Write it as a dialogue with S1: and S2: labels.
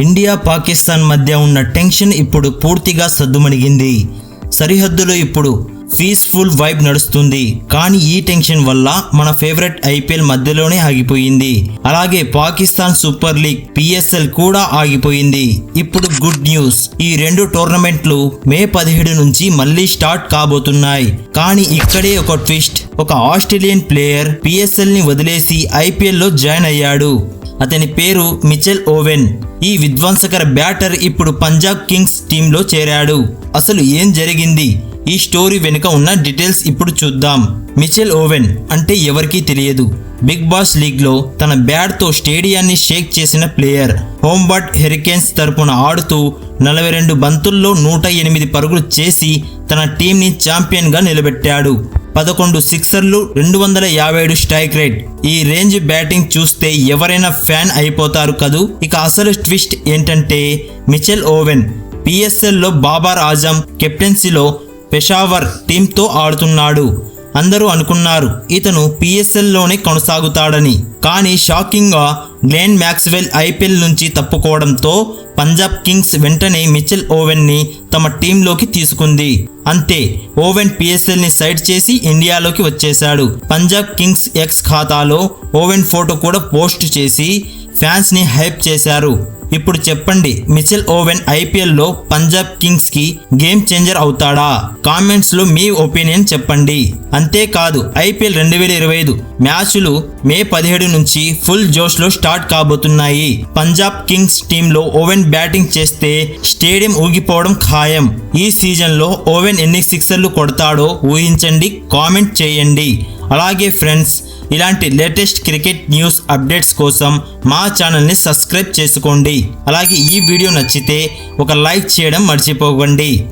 S1: India Pakistan మధ్య ఉన్న tension ఇప్పుడు పూర్తిగా సద్దుమణిగింది. సరిహద్దులో ఇప్పుడు పీస్ఫుల్ వైబ్ నడుస్తుంది. కానీ ఈ టెన్షన్ వల్ల మన ఫేవరెట్ ఐపీఎల్ మధ్యలోనే ఆగిపోయింది. అలాగే పాకిస్తాన్ సూపర్ లీగ్ పిఎస్ఎల్ కూడా ఆగిపోయింది. ఇప్పుడు గుడ్ న్యూస్. ఈ రెండు టోర్నమెంట్లు మే పదిహేడు నుంచి మళ్ళీ స్టార్ట్ కాబోతున్నాయి. కానీ ఇక్కడే ఒక ట్విస్ట్. ఒక ఆస్ట్రేలియన్ ప్లేయర్ పిఎస్ఎల్ని వదిలేసి ఐపీఎల్లో జాయిన్ అయ్యాడు. అతని పేరు మిచెల్ ఓవెన్. ఈ విధ్వంసకర బ్యాటర్ ఇప్పుడు పంజాబ్ కింగ్స్ టీంలో చేరాడు. అసలు ఏం జరిగింది? ఈ స్టోరీ వెనుక ఉన్న డీటెయిల్స్ ఇప్పుడు చూద్దాం. మిచెల్ ఓవెన్ అంటే ఎవరికీ తెలియదు. బిగ్ బాస్ లీగ్లో తన బ్యాట్తో స్టేడియాన్ని షేక్ చేసిన ప్లేయర్. హోంబర్ట్ హెరికేన్స్ తరపున ఆడుతూ నలభై రెండు బంతుల్లో నూట ఎనిమిది పరుగులు చేసి తన టీంని ఛాంపియన్గా నిలబెట్టాడు. పదకొండు సిక్సర్లు రెండు వందల యాభై ఏడు స్ట్రైక్ రేట్. ఈ రేంజ్ బ్యాటింగ్ చూస్తే ఎవరైనా ఫ్యాన్ అయిపోతారు కదూ? ఇక అసలు ట్విస్ట్ ఏంటంటే మిచెల్ ఓవెన్ పిఎస్ఎల్లో బాబర్ ఆజం కెప్టెన్సీలో పెషావర్ టీంతో ఆడుతున్నాడు. అందరూ అనుకున్నారు ఇతను పిఎస్ఎల్లోనే కొనసాగుతాడని. కానీ షాకింగ్గా గ్లెన్ మ్యాక్స్వెల్ ఐపీఎల్ నుంచి తప్పుకోవడంతో పంజాబ్ కింగ్స్ వెంటనే మిచెల్ ఓవెన్ని తమ టీంలోకి తీసుకుంది. అంతే ఓవెన్ పిఎస్ఎల్ని సైడ్ చేసి ఇండియాలోకి వచ్చేశాడు. పంజాబ్ కింగ్స్ ఎక్స్ ఖాతాలో ఓవెన్ ఫోటో కూడా పోస్ట్ చేసి ఫ్యాన్స్ని హైప్ చేశారు. ఇప్పుడు చెప్పండి మిచెల్ ఓవెన్ ఐపీఎల్లో పంజాబ్ కింగ్స్కి గేమ్ చేంజర్ అవుతాడా? కామెంట్స్లో మీ ఒపీనియన్ చెప్పండి. అంతేకాదు ఐపీఎల్ రెండు వేల ఇరవై ఐదు మ్యాచ్లు మే పదిహేడు నుంచి ఫుల్ జోష్లో స్టార్ట్ కాబోతున్నాయి. పంజాబ్ కింగ్స్ టీంలో ఓవెన్ బ్యాటింగ్ చేస్తే స్టేడియం ఊగిపోవడం ఖాయం. ఈ సీజన్లో ఓవెన్ ఎన్ని సిక్సర్లు కొడతాడో ఊహించండి కామెంట్ చేయండి. అలాగే ఫ్రెండ్స్ ఇలాంటి లేటెస్ట్ క్రికెట్ న్యూస్ అప్డేట్స్ కోసం మా ఛానల్ని సబ్స్క్రైబ్ చేసుకోండి. అలాగే ఈ వీడియో నచ్చితే ఒక లైక్ చేయడం మర్చిపోకండి.